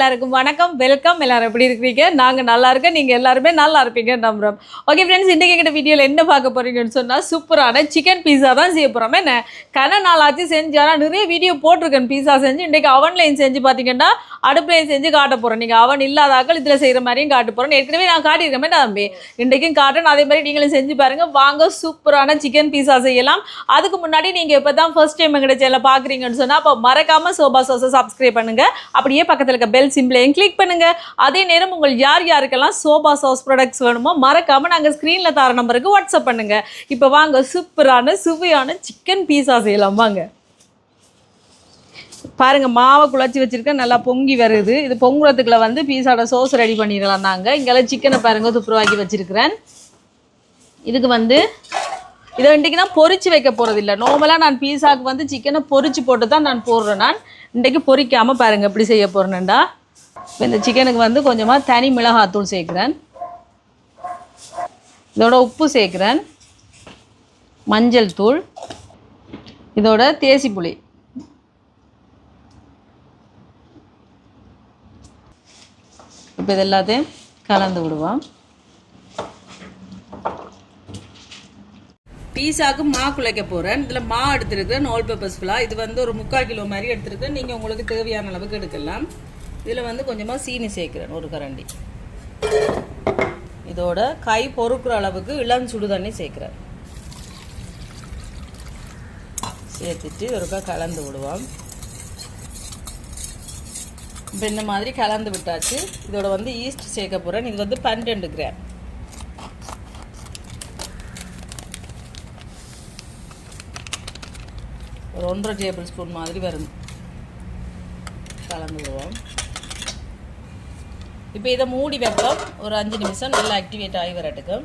எல்லாருக்கும் வணக்கம் வெல்கம் எல்லாரும் எப்படி இருக்கிறீங்க? நாங்கள் நல்லா இருக்கோம். நீங்கள் எல்லாருமே நல்லா இருப்பீங்க நம்புறோம். ஓகே ஃப்ரெண்ட்ஸ் இன்றைக்கி எங்கிட்ட வீடியோவில் என்ன பார்க்க போறீங்கன்னு சொன்னால் சூப்பரான சிக்கன் பீஸா தான் செய்ய போகிறோம் என்ன? கன நாளாச்சு செஞ்சு ஆனால் நிறைய வீடியோ போட்டிருக்கேன். பீஸா செஞ்சு இன்றைக்கி அவன்லையும் செஞ்சு பார்த்தீங்கன்னா அடுப்புலையும் செஞ்சு காட்ட போகிறோம் நீங்கள் அவன் இல்லாதாக்கள் இதில் செய்கிற மாதிரியும் காட்ட போகிறோம் ஏற்கனவே நான் காட்டியிருக்கேன். தம்பி? இன்றைக்கும் காட்டுறேன். அதே மாதிரி நீங்களும் செஞ்சு பாருங்கள் வாங்க சூப்பரான சிக்கன் பீஸா செய்யலாம். அதுக்கு முன்னாடி நீங்கள் இப்போ தான் ஃபர்ஸ்ட் டைம் எங்கிட்ட சேனல் பார்க்குறீங்கன்னு சொன்னால் அப்போ மறக்காமல் சோபா சோசை சப்ஸ்கிரைப் பண்ணுங்கள் அப்படியே பக்கத்தில் இருக்க பெல் சிம்பிளையும் கிளிக் பண்ணுங்கள் அதே நேரம் உங்கள் யார் யாருக்கெல்லாம் சோபா சாஸ் ப்ராடக்ட்ஸ் வேணுமோ மறக்காமல் நாங்கள் ஸ்க்ரீனில் தர நம்பருக்கு வாட்ஸ்அப் பண்ணுங்கள் இப்போ வாங்க சூப்பரான சுவையான சிக்கன் பீஸா செய்யலாம். வாங்க. பாருங்க மாவை குழச்சி வச்சிருக்கேன் நல்லா பொங்கி வருது. இது பொங்குறதுக்குள்ள வந்து பீஸாவோட சோஸ் ரெடி பண்ணிடலாம் நாங்கள் இங்கெல்லாம் சிக்கனை பாருங்க துப்புரவாக்கி வச்சிருக்கிறேன். இதுக்கு வந்து இதை இன்றைக்கி நான் பொறிச்சு வைக்க போகிறதில்ல நார்மலாக நான் பீஸாவுக்கு வந்து சிக்கனை பொரிச்சு போட்டு தான் நான் போடுறேன் நான். இன்றைக்கி பொரிக்காமல் பாருங்கள் எப்படி செய்ய போகிறேன்டா இப்போ இந்த சிக்கனுக்கு வந்து கொஞ்சமாக தனி மிளகாத்தூள் சேர்க்குறேன். இதோட உப்பு சேர்க்குறேன். மஞ்சள் தூள். இதோட தேசி புளி. இப்போ இது எல்லாத்தையும் கலந்து விடுவோம். பீஸாவுக்கு மா குழைக்க போகிறேன் இதில் மா எடுத்துருக்கேன் நோல் பேப்பர்ஸ் ஃபுல்லாக இது வந்து ஒரு முக்கால் கிலோ மாதிரி எடுத்துருக்கேன் நீங்கள் உங்களுக்கு தேவையான அளவுக்கு எடுக்கலாம். இதில் வந்து கொஞ்சமாக சீனி சேர்க்குறேன் ஒரு கரண்டி. இதோட கை பொறுக்கிற அளவுக்கு இளம் சுடு தண்ணி சேர்க்குறேன். சேர்த்துட்டு ஒருக்கா கலந்து விடுவோம். இப்போ இந்த மாதிரி கலந்து விட்டாச்சு. இதோட வந்து ஈஸ்ட் சேர்க்க போகிறேன் இது வந்து பன்னெண்டு கிராம் ஒரு ஒன்றரை டேபிள் ஸ்பூன் மாதிரி வரும். கலந்து விடுவோம். இப்போ இதை மூடி வைப்போம். ஒரு அஞ்சு நிமிஷம் நல்லா ஆக்டிவேட் ஆகி வரட்டுக்கு.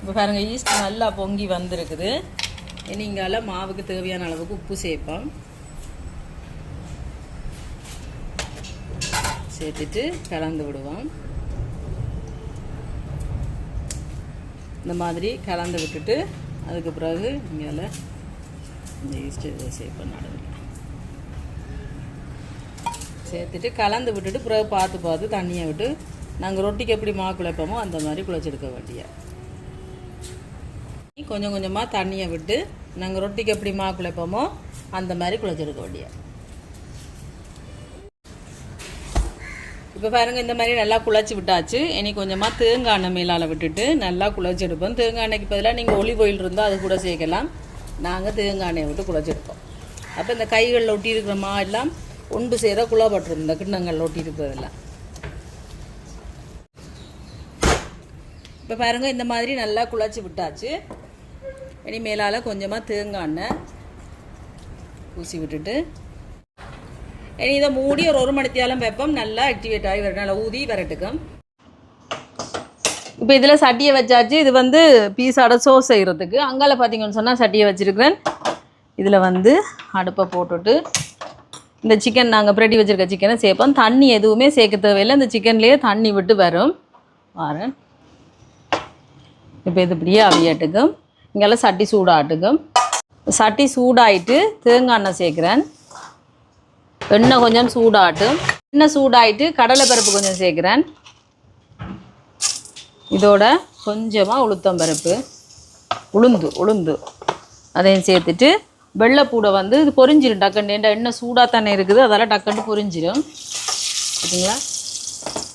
இப்போ பாருங்கள் ஈஸ்ட் நல்லா பொங்கி வந்திருக்குது. இனிங்கால மாவுக்கு தேவையான அளவுக்கு உப்பு சேர்ப்போம். சேர்த்துட்டு கலந்து விடுவோம். இந்த மாதிரி கலந்து விட்டுட்டு அதுக்கு பிறகு இங்கே இந்த ஈஸ்ட் இதை சேர்ப்போம். நடந்து சேர்த்துட்டு கலந்து விட்டுட்டு பிறகு பார்த்து பார்த்து தண்ணியை விட்டு நாங்கள் ரொட்டிக்கு எப்படி மா குழைப்போமோ அந்த மாதிரி குழைச்செடுக்க வேண்டிய. கொஞ்சம் கொஞ்சமாக தண்ணியை விட்டு நாங்கள் ரொட்டிக்கு எப்படி மா குழைப்போமோ அந்த மாதிரி குழைச்செடுக்க வேண்டிய. இப்போ பாருங்கள் இந்த மாதிரி நல்லா குழச்சி விட்டாச்சு. இனி கொஞ்சமாக தேங்காய் எண்ணெய் மேலால் விட்டுட்டு நல்லா குழச்சி எடுப்போம் தேங்காய் எண்ணெய்க்கு பதிலாக நீங்கள் ஒளி கோயில் இருந்தால் அது கூட சேர்க்கலாம். நாங்கள் தேங்காய் எண்ணெயை விட்டு குழச்செடுப்போம் அப்போ இந்த கைகளில் ஒட்டி இருக்கிற மா எல்லாம் ஒன்று சேர குழப்பட்டுரும் இந்த கிண்ணங்கள் ஒட்டி இருக்கிறதெல்லாம் இப்போ பாருங்கள் இந்த மாதிரி நல்லா குழச்சி விட்டாச்சு. இனி மேலால் கொஞ்சமாக தேங்காய் எண்ணெய் பூசி விட்டுட்டு இனி இதை மூடி ஒரு ஒரு மணித்தியாலும் வைப்போம் நல்லா ஆக்டிவேட் ஆகி வர நல்லா ஊதி வரட்டுக்கும். இப்போ இதில் சட்டியை வச்சாச்சு. இது வந்து பீஸாட சோஸ் செய்கிறதுக்கு அங்கால பார்த்தீங்கன்னு சொன்னால் சட்டியை வச்சுருக்கிறேன். இதில் வந்து அடுப்பை போட்டுட்டு இந்த சிக்கன் நாங்கள் பிரட்டி வச்சுருக்க சிக்கனை சேர்ப்போம். தண்ணி எதுவுமே சேர்க்க தேவையில்லை. இந்த சிக்கன்லேயே தண்ணி விட்டு வரும். வரேன் இப்போ இது இப்படியே அவியாட்டுக்கும் இங்கெல்லாம் சட்டி சூடாட்டுக்கும் சட்டி சூடாயிட்டு தேங்காய் எண்ணெய் சேர்க்குறேன். எண்ணெய் கொஞ்சம் சூடாட்டும் எண்ணெய் சூடாயிட்டு கடலை பருப்பு கொஞ்சம் சேர்க்குறேன். இதோட கொஞ்சமாக உளுத்தம் பருப்பு உளுந்து உளுந்து. அதையும் சேர்த்துட்டு வெள்ளைப்பூடை வந்து இது பொரிஞ்சிடும் டக்குன்னு ஏன்டா எண்ணெய் சூடாக தானே இருக்குது. அதெல்லாம் டக்குன்னு பொரிஞ்சிடும் சரிங்களா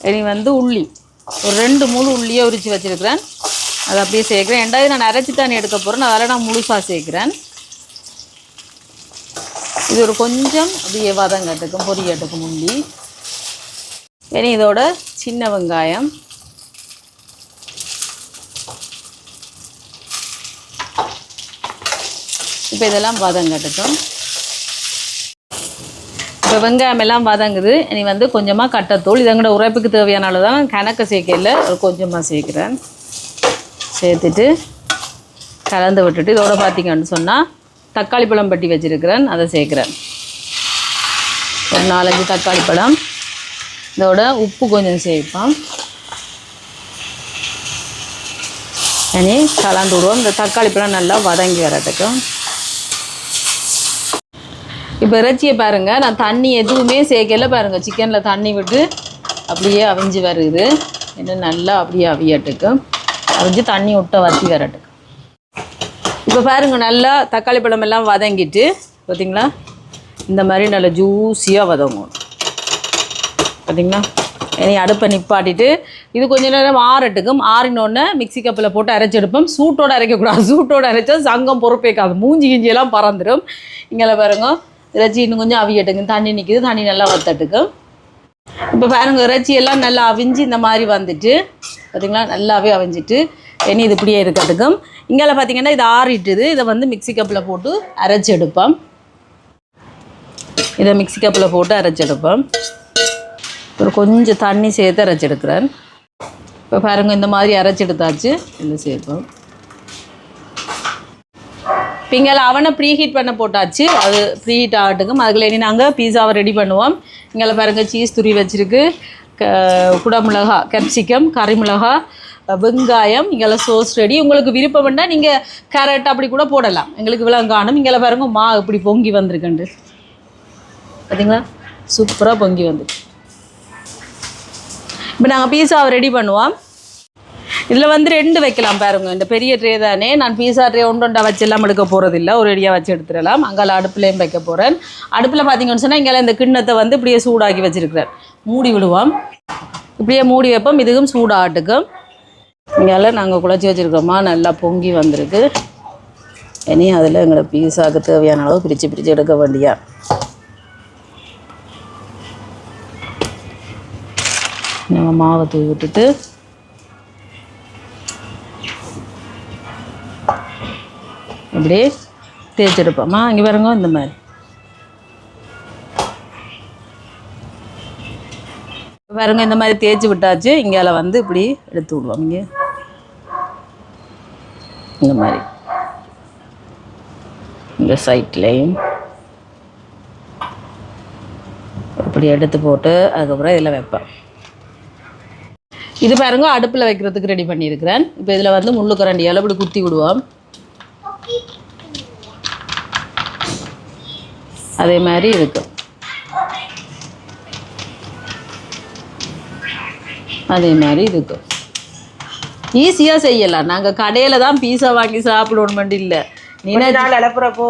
இனி வந்து உள்ளி. ஒரு ரெண்டு மூணு உள்ளியை உரித்து வச்சுருக்கிறேன். அதை அப்படியே சேர்க்குறேன். ரெண்டாவது நான் அரைச்சி தானே எடுக்க போகிறேன் அதால் நான் முழுசாக சேர்க்குறேன். இது ஒரு கொஞ்சம் அப்படியே வதங்கட்டுக்கும் பொரியட்டுக்கும் உள்ளி. இனி இதோட சின்ன வெங்காயம். இப்போ இதெல்லாம் வதங்கட்டும் இப்போ வெங்காயம் எல்லாம் வதங்குது. இனி வந்து கொஞ்சமாக கட்டத்தூள். இதங்கட உரைப்புக்கு தேவையான அளவு தான். கணக்கு சேர்க்கையில் ஒரு கொஞ்சமாக சேர்க்குறேன். சேர்த்துட்டு கலந்து விட்டுட்டு இதோட பார்த்திங்கன்னு சொன்னால் தக்காளி பழம் பட்டி வச்சுருக்கிறேன். அதை சேர்க்குறேன். ஒரு நாலஞ்சு தக்காளி பழம். இதோட உப்பு கொஞ்சம் சேர்ப்போம். இனி கலந்து விடுவோம் இந்த தக்காளி பழம் நல்லா வதங்கி வரட்டுக்கும் இப்போ இறைச்சியை பாருங்கள் நான் தண்ணி எதுவுமே சேர்க்கல பாருங்கள் சிக்கனில் தண்ணி விட்டு அப்படியே அவிஞ்சு வருது. இன்னும் நல்லா அப்படியே அவியட்டுக்கு. அவிஞ்சு தண்ணி விட்ட வத்தி வரட்டுக்கு. இப்போ பாருங்கள் நல்லா தக்காளி பழமெல்லாம் வதங்கிட்டு பார்த்தீங்களா இந்த மாதிரி நல்லா ஜூஸியாக வதங்கணும். பார்த்தீங்களா இனி அடுப்பை நிப்பாட்டிட்டு இது கொஞ்ச நேரம் ஆறட்டுக்கும். ஆறினோடனே மிக்சி கப்பில் போட்டு அரைச்செடுப்போம் சூட்டோடு அரைக்கக்கூடாது. சூட்டோடு அரைச்சா சங்கம் பொறுப்பேக்காது மூஞ்சி கிஞ்சியெல்லாம் பறந்துடும் இங்கே பாருங்க. இறைச்சி இன்னும் கொஞ்சம் அவியட்டுங்க தண்ணி நிற்கிது தண்ணி நல்லா வத்தட்டுக்கும் இப்போ பாருங்க இறைச்சி எல்லாம் நல்லா அவிஞ்சு இந்த மாதிரி வந்துட்டு பார்த்தீங்களா நல்லாவே அவிஞ்சிட்டு இனி இது இப்படியே இருக்கிறதுக்கும் இங்கே பார்த்தீங்கன்னா இது ஆறிட்டுது. இதை வந்து மிக்சி கப்பில் போட்டு அரைச்சி எடுப்போம். இதை மிக்சி கப்பில் போட்டு அரைச்சி எடுப்போம். ஒரு கொஞ்சம் தண்ணி சேர்த்து அரைச்சி எடுக்கிறேன். இப்போ பாருங்கள் இந்த மாதிரி அரைச்சி எடுத்தாச்சு. இதில் சேர்ப்போம். இப்போ இங்கே அவனை ப்ரீ ஹீட் பண்ண போட்டாச்சு. அது ப்ரீ ஹீட் ஆகட்டுக்கும் அதுக்குள்ள இனி நாங்கள் பீஸாவை ரெடி பண்ணுவோம். இங்கே பாருங்க சீஸ் துரி வச்சுருக்கு. க குடமிளகா கேப்சிகம் கறிமிளகா வெங்காயம் இங்கே சோஸ் ரெடி உங்களுக்கு விருப்பம் நீங்கள் கேரட் அப்படி கூட போடலாம். எங்களுக்கு விலங்கானம் இங்கே பாருங்க மா இப்படி பொங்கி வந்திருக்குண்டு. பார்த்தீங்களா சூப்பராக பொங்கி வந்துருக்கு. இப்போ நாங்கள் பீஸாவை ரெடி பண்ணுவோம். இதில் வந்து ரெண்டு வைக்கலாம் பாருங்க. இந்த பெரிய ட்ரே தானே. நான் பீஸா ட்ரே ஒன்று ஒன்றா வச்சு எல்லாம் எடுக்க போகிறதில்ல ஒரு ரெடியாக வச்சு எடுத்துடலாம். அங்கால அடுப்புலையும் வைக்க போகிறேன் அடுப்பில் பார்த்தீங்கன்னு சொன்னால் இங்கே இந்த கிண்ணத்தை வந்து இப்படியே சூடாக்கி வச்சுருக்கிறேன். மூடி விடுவோம். இப்படியே மூடி வைப்போம். இதுக்கும் சூடாட்டுக்கும் இங்கால நாங்கள் குழச்சி வச்சுருக்கோமா? நல்லா பொங்கி வந்திருக்கு. இனி அதில் எங்களை பீஸாவுக்கு தேவையான அளவு பிரித்து பிரித்து எடுக்க வேண்டியா? நம்ம மாவை தூவி விட்டுட்டு இப்படி தேய்ச்சிருப்போம்மா இங்கே பாருங்க இந்த மாதிரி. பாருங்க இந்த மாதிரி தேய்ச்சி விட்டாச்சு. இங்கால வந்து இப்படி எடுத்து விடுவோம் இங்கே. இந்த மாதிரி. இந்த சைட்லேயும். இப்படி எடுத்து போட்டு அதுக்கப்புறம் இதில் வைப்பேன் இது பாருங்க அடுப்பில் வைக்கிறதுக்கு ரெடி பண்ணியிருக்கிறேன். இப்போ இதில் வந்து முள்ளு கரண்டியால் இப்படி குத்தி விடுவோம். அதே மாதிரி இருக்கும் அதே மாதிரி இருக்கும் ஈஸியாக செய்யலாம். நாங்கள் கடையில் தான் பீஸா வாங்கி சாப்பிடணும் இல்லை. நீ நாள் அனுப்புறப்போ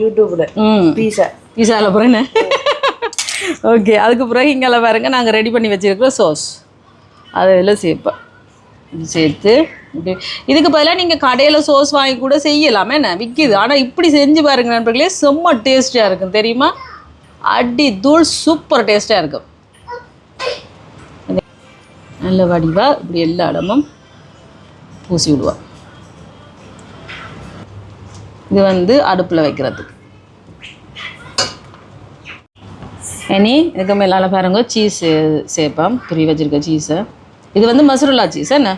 யூடியூப்ல ம். பீஸா பீஸாவில் அப்புறம் என்ன? ஓகே அதுக்கு பிறகு இங்கே பாருங்க. நாங்கள் ரெடி பண்ணி வச்சிருக்கிற சோஸ் அதை இதில் சேர்ப்பேன் சேர்த்து இதுக்கு பதிலாக நீங்கள் கடையில் சோஸ் வாங்கி கூட செய்யலாமே என்ன? விற்கிது ஆனால் இப்படி செஞ்சு பாருங்க நண்பர்களே செம்ம டேஸ்டியாக இருக்கும். தெரியுமா? அடி தூள் சூப்பர் டேஸ்ட்டாக இருக்கும். நல்ல வடிவாக இப்படி எல்லா இடமும் பூசி விடுவா. இது வந்து அடுப்பில் வைக்கிறதுக்கு. இனி இதுக்கு மேலால் பாருங்க சீஸ் சேர்ப்போம் புரிய வச்சிருக்க சீஸை இது வந்து மசுருலா சீஸ் என்ன?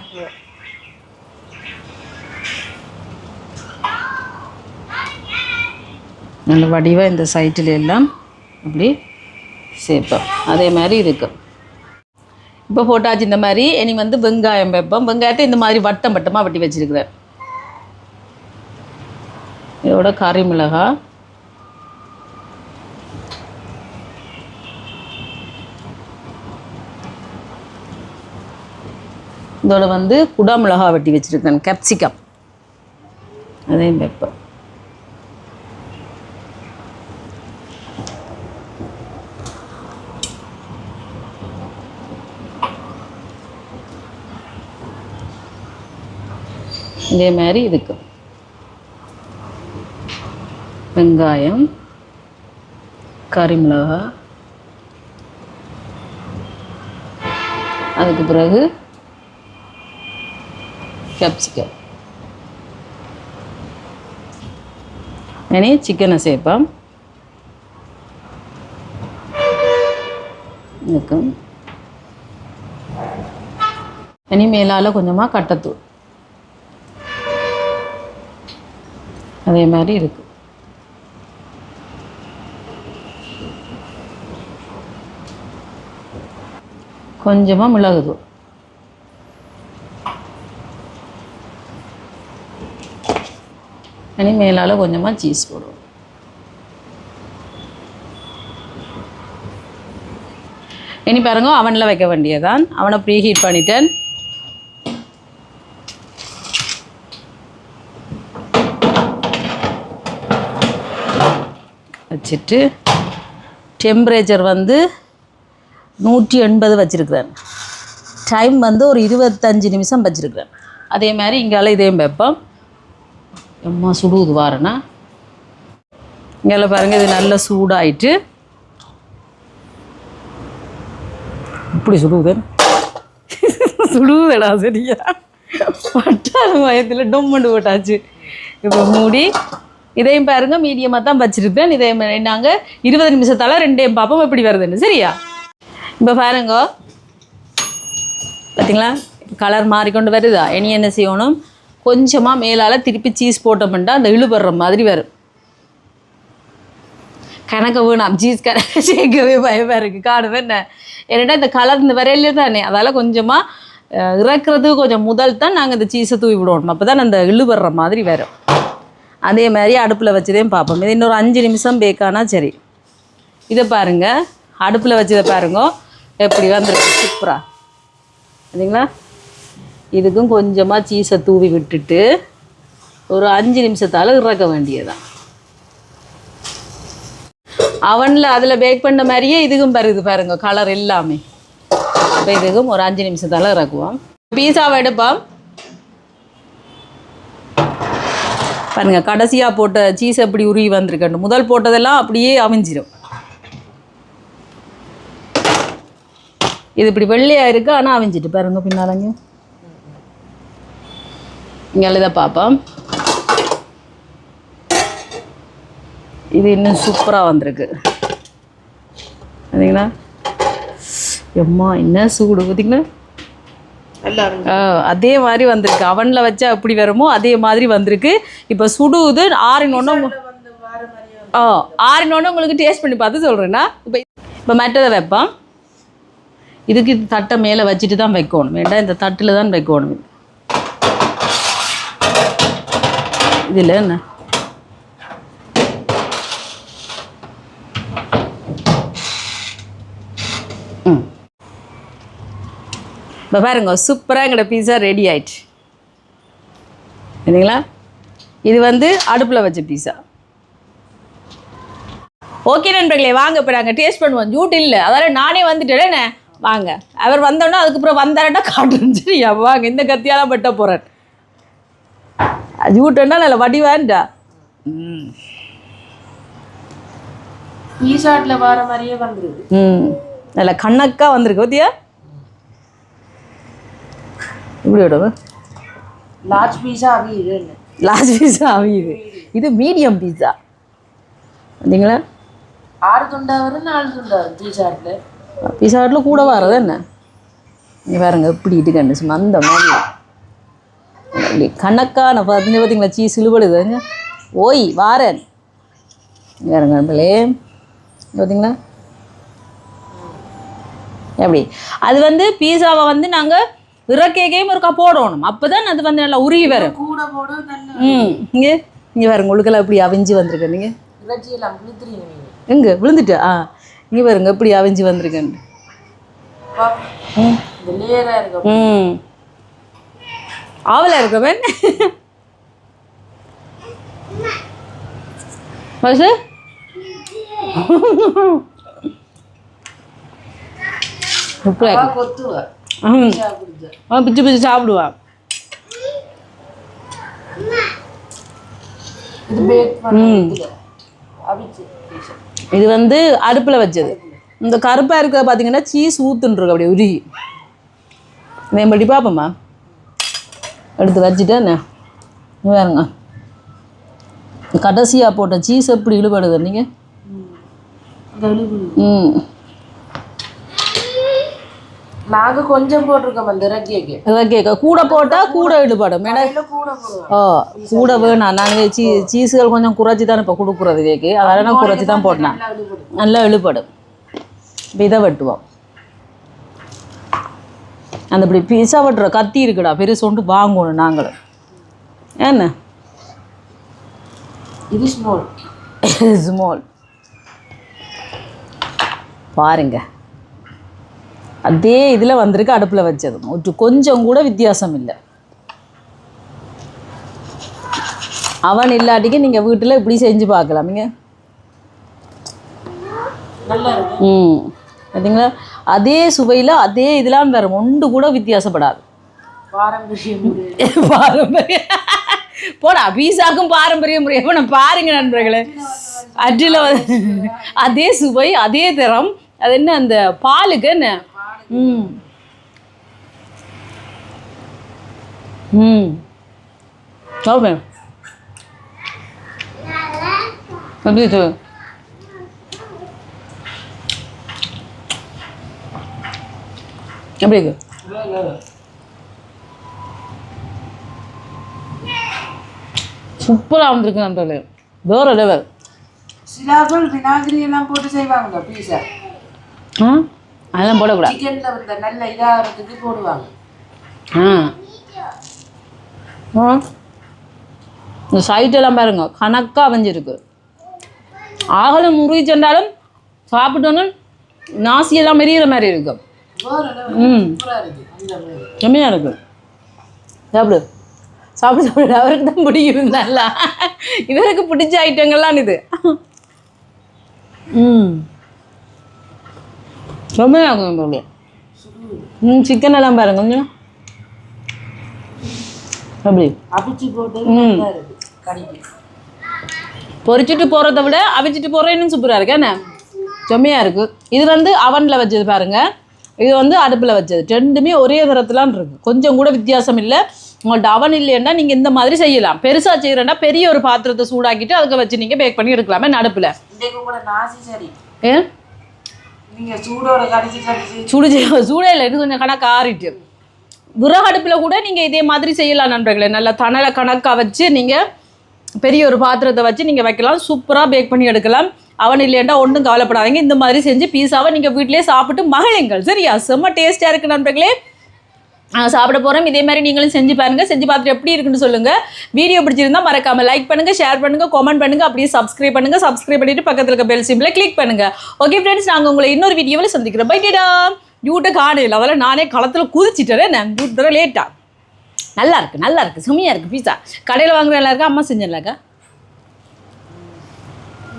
நல்ல வடிவாக இந்த சைட்டில் எல்லாம் அப்படி சேர்ப்போம். அதே மாதிரி இருக்கு. இப்போ போட்டாச்சு இந்த மாதிரி. இனி வந்து வெங்காயம் வைப்போம். வெங்காயத்தை இந்த மாதிரி வட்டம் வட்டமாக வெட்டி வச்சிருக்கிறேன். இதோட கறி மிளகாய் இதோட வந்து குடாமிளகா வெட்டி வச்சுருக்கேன். கேப்சிகம் அதையும் வைப்பேன் இதே மாதிரி இதுக்கு. வெங்காயம் கறி மிளகா அதுக்கு பிறகு கேப்சிகம் இனி சிக்கனை சேர்ப்போம். இருக்கும் இனி மேலால் கொஞ்சமாக கட்டத்தூள். அதே மாதிரி இருக்குது கொஞ்சமாக மிளகுதூள் இனி மேலால் கொஞ்சமாக சீஸ் போடுவோம். இனி பாருங்க அவனில் வைக்க வேண்டியதான் அவனை ப்ரீ ஹீட் பண்ணிட்டேன். வச்சுட்டு டெம்பரேச்சர் வந்து நூற்றி எண்பது வச்சுருக்கிறேன். டைம் வந்து ஒரு இருபத்தஞ்சு நிமிஷம் வச்சுருக்கிறேன். அதே மாதிரி இங்கால இதையும் வைப்போம். எம்மா சுடுவது வாரேன்னா இங்கெல்லாம் பாருங்கள் இது நல்லா சூடாயிட்டு. இப்படி சுடுவது சுடுவதடா சரியா? பட்டாத வயத்தில் டொம்மண்டு போட்டாச்சு. இப்போ மூடி இதையும் பாருங்க மீடியமாக தான் வச்சுருப்பேன். இதையும் நாங்கள் இருபது நிமிஷத்தால் ரெண்டையும் பார்ப்போம் எப்படி வருதுன்னு. சரியா? இப்போ பாருங்க. பார்த்தீங்களா கலர் மாறிக்கொண்டு வருதா? இனி என்ன செய்யணும்? கொஞ்சமாக மேலால் திருப்பி சீஸ் போட்டோம்னா அந்த இழுபடுற மாதிரி வரும். கணக்கு வேணாம். சீஸ் கணக்கு சேர்க்கவே பயமாக இருக்குது காணுவேன் என்ன? ஏன்னா இந்த கலர் இந்த வரையிலே தானே. அதால் கொஞ்சமாக இறக்குறதுக்கு கொஞ்சம் முதல் தான் நாங்கள் இந்த சீஸை தூவி விடணும் அப்போ தான் அந்த இழுபடுற மாதிரி வரும். அதே மாதிரி அடுப்பில் வச்சதையும் பார்ப்போம். இது இன்னொரு அஞ்சு நிமிஷம் பேக்கானா சரி. இதை பாருங்கள் அடுப்பில் வச்சதை பாருங்க. எப்படி வந்துருக்கு? சூப்பராக சரிங்களா? இதுக்கும் கொஞ்சமாக சீஸை தூவி விட்டுட்டு ஒரு அஞ்சு நிமிஷத்தால் இறக்க வேண்டியதுதான். அவனில் அதில் பேக் பண்ண மாதிரியே இதுக்கும் பருது பாருங்க கலர் எல்லாமே. இப்போ இதுக்கும் ஒரு அஞ்சு நிமிஷத்தால் இறக்குவோம். பீஸாவை எடுப்போம். பாருங்க கடைசியாக போட்ட சீஸ் எப்படி உருகி வந்திருக்கணும் முதல் போட்டதெல்லாம் அப்படியே அவிஞ்சிடும் இது இப்படி வெள்ளையாக இருக்கு ஆனால் அவிஞ்சிட்டு பாருங்க பின்னாலங்க இங்கே. இதை பார்ப்போம் இது இன்னும் சூப்பராக வந்திருக்கு. பார்த்தீங்களா எம்மா என்ன சூடு பார்த்தீங்களா அதே மாதிரி வந்திருக்கு. அவனில் வச்சா எப்படி வருமோ அதே மாதிரி வந்திருக்கு. இப்போ சுடுவது ஆறினொன்னு ஆ ஆறினொன்னு உங்களுக்கு டேஸ்ட் பண்ணி பார்த்து சொல்கிறேன்னா இப்போ இப்போ வைப்பேன் இதுக்கு இது தட்டை மேலே வச்சுட்டு தான் வைக்கணும். வேண்டாம் இந்த தட்டில் தான் வைக்கணும். இது இதில் என்ன? இப்போ பாருங்க சூப்பராக எங்களோட பீஸா ரெடி ஆயிடுச்சு. சரிங்களா? இது வந்து அடுப்பில் வச்ச பீஸா ஓகே நண்பர்களே வாங்க இப்போ நாங்கள் டேஸ்ட் பண்ணுவோம். ஜூட் இல்லை அதால் நானே வந்துட்டேனே. வாங்க. அவர் வந்தோன்னா அதுக்கப்புறம் வந்தாரட்டா காட்டுறேன் சரியா வாங்க இந்த கத்தியாலாம் பட்ட போகிறேன் ஜூட்டுன்னா நல்ல வடிவான்டா. ம். பீசாட்டில் வார மாதிரியே வந்துருது. ம். நல்ல கண்ணக்கா வந்திருக்கு. பார்த்தியா விடுவோம் லார்ஜ் பீஸா அவியுது லார்ஜ் பீஸா அவியுது இது. மீடியம் பீஸா பார்த்தீங்களா? ஆறு துண்டா வரும் நாலு துண்டா வரும் பீசாட்டில் பீஸா ஹட்டில் கூட வர்றது என்ன? இங்கே பாருங்க இப்படி இட்டுக்கண்டு சும்மா அந்த மாதிரி. அப்படி கணக்கான பார்த்தீங்க பார்த்தீங்களா சீஸ் இழுபடுதுங்க ஓய் வாரேன். இங்க பாருங்க நம்மளே பார்த்தீங்களா? எப்படி அது வந்து பீஸாவை வந்து நாங்கள் இறக்கையும் ஒருக்கா போடணும். அப்போ தான் அது வந்து நல்லா உருகி வரும். ம். இங்கே இங்கே பாருங்க உங்களுக்கெல்லாம் இப்படி அவிஞ்சு வந்திருக்கு நீங்கள் எங்கே? விழுந்துட்டு? ஆ. இங்கே பாருங்க இப்படி அவிஞ்சு வந்திருக்கேன் ம். இந்த லேயராக இருக்க ம். ஆவலா இருக்கவன்? பசு உப்பு அவன் பிச்சு பிச்சு சாப்பிடுவான். இது வந்து அடுப்பில் வச்சது. இந்த கருப்பாக இருக்க பார்த்தீங்கன்னா சீஸ் ஊத்துன்ருக்கு அப்படியே உருகி. இதே படி பார்ப்போம்மா எடுத்து வச்சுட்டு என்ன? பாருங்க. கடைசியாக போட்ட சீஸ் எப்படி இழுபடுது நீங்கள் ம். நாங்க கொஞ்சம் போட்டிருக்கோம் அந்த அதான் கேட்க கூட போட்டால் கூட போடுவோம் ஓ கூட வேணாம் நான் சீ சீஸுகள் கொஞ்சம் குறைச்சி தான் இப்போ கொடுக்குறது கேக்கு அதனால் நான் குறைச்சி தான் போட்டேன் நல்லா இழுபடும் இதை வெட்டுவோம் அந்த இப்படி பீஸா வெட்டுற கத்தி இருக்குடா பெருசோண்டு வாங்கணும் நாங்களும் என்ன இது ஸ்மால் ஸ்மால் பாருங்க அதே இதில் வந்திருக்கு அடுப்பில் வச்சது ஒரு கொஞ்சம் கூட வித்தியாசம் இல்லை. அவன் இல்லாட்டிக்கு நீங்கள் வீட்டில் இப்படி செஞ்சு பார்க்கலாம் நீங்கள் ம். பார்த்தீங்களா அதே சுவையில் அதே இதெல்லாம் வரும் ஒன்று கூட வித்தியாசப்படாது. பாரம்பரியம் போடா பீஸாக்கும் பாரம்பரியம் முறையாக நான் பாருங்க நண்பர்களே. அற்றில் அதே சுவை அதே தரம் அது என்ன அந்த பாலுக்கு என்ன? ம். ம். சாப்பிடு எப்படி இருக்கு? எப்படி இருக்கு? சூப்பராக வந்திருக்கு நண்பர்களே வேற லெவல் சிலாக்கள் வினாகிரி எல்லாம் போட்டு செய்வாங்க பீஸா. ஆ? அதெல்லாம் போடக்கூடாது சிக்கன்ல நல்ல இதாகிறதுக்கு போடுவாங்க. ஆ. இந்த சைட்டெல்லாம் பாருங்க கணக்காக வஞ்சிருக்கு ஆகலும் முறி சென்றாலும் சாப்பிட்டோன்னு நாசியெல்லாம் மெரியிற மாதிரி இருக்கும். ம். சூப்பரா இருக்கு. அந்த மாதிரி. செம்மையாக இருக்கு. சாப்பிடு. சாப்பிடு சாப்பிடு. அவருக்கு தான் பிடிக்கும் நல்லா. இவருக்கு பிடிச்ச ஐட்டங்கள்லாம் இது. ம். செம்மையாக இருக்கும் போல ம் சிக்கன் எல்லாம் பாருங்க கொஞ்சம். கறிக்கு. பொரிச்சிட்டு போகிறத விட அவிச்சிட்டு போகிற இன்னும் சூப்பராக இருக்கு. என்ன? செம்மையாக இருக்குது இது வந்து அவனில் வச்சது பாருங்க. இது வந்து அடுப்பில் வச்சது. ரெண்டுமே ஒரே தரத்துலான் இருக்குது கொஞ்சம் கூட வித்தியாசம் இல்லை. உங்கள்ட்ட அவன் இல்லைன்னா நீங்கள் இந்த மாதிரி செய்யலாம். பெருசாக செய்கிறேன்னா பெரிய ஒரு பாத்திரத்தை சூடாக்கிட்டு அதுக்கு வச்சு நீங்கள் பேக் பண்ணி எடுக்கலாமே அடுப்பில் ஏன் நீங்க சூடோட கடிச்சு கடிச்சு சுடு சூடே இல்லை இது கொஞ்சம் கணக்கு ஆறிட்டு. விறகடுப்பில் கூட நீங்கள் இதே மாதிரி செய்யலாம் நண்பர்களே. நல்லா தணலை கணக்காக வச்சு நீங்கள் பெரிய ஒரு பாத்திரத்தை வச்சு நீங்கள் வைக்கலாம். சூப்பராக பேக் பண்ணி எடுக்கலாம். அவன் இல்லையாண்டா ஒன்றும் கவலைப்படாதீங்க. இந்த மாதிரி செஞ்சு பீஸாவை நீங்கள் வீட்டிலே சாப்பிட்டு மகிழுங்கள். சரியா? செம்ம டேஸ்ட்டாக இருக்குது நண்பர்களே. சாப்பிட போகிறோம் இதே மாதிரி நீங்களும் செஞ்சு பாருங்கள் செஞ்சு பார்த்துட்டு எப்படி இருக்குன்னு சொல்லுங்கள் வீடியோ பிடிச்சிருந்தா மறக்காமல் லைக் பண்ணுங்கள் ஷேர் பண்ணுங்கள் கமெண்ட் பண்ணுங்கள் அப்படியே சப்ஸ்கிரைப் பண்ணுங்கள் சப்ஸ்கிரைப் பண்ணிட்டு பக்கத்தில் இருக்க பெல் சிம்பிளை கிளிக் பண்ணுங்கள் ஓகே ஃப்ரெண்ட்ஸ் நாங்கள் உங்களை இன்னொரு வீடியோவில் சந்திக்கிறோம். பைட்டா டியூட்டை காணையில் அதெல்லாம் நானே களத்தில் குதிச்சிட்டேன் நான் டியூட் தர லேட்டாக நல்லா இருக்கு நல்லா இருக்கு. செம்மையாக இருக்குது பீஸா கடையில் வாங்குற நல்லா இருக்கா அம்மா செஞ்சிடலாக்கா?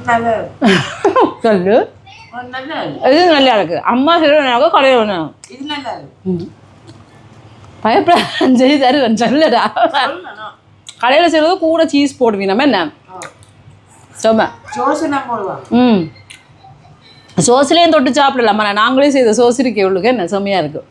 சொல்லு. இது நல்லா இருக்குது அம்மா செய்யறதுனாக்கா கடையில் வேணும் இது நல்லா இருக்கு பயப்பட சரி தருவேன் சொல்லுடா. கடையில் செய்கிறது கூட சீஸ் போடுவீங்க நம்ம என்ன. செம்ம ம். சோஸ்லேயும் தொட்டு சாப்பிடலாமா? நாங்களே செய்த சோஸ் இருக்கே உள்ளுக்கு என்ன செம்மையாக இருக்குது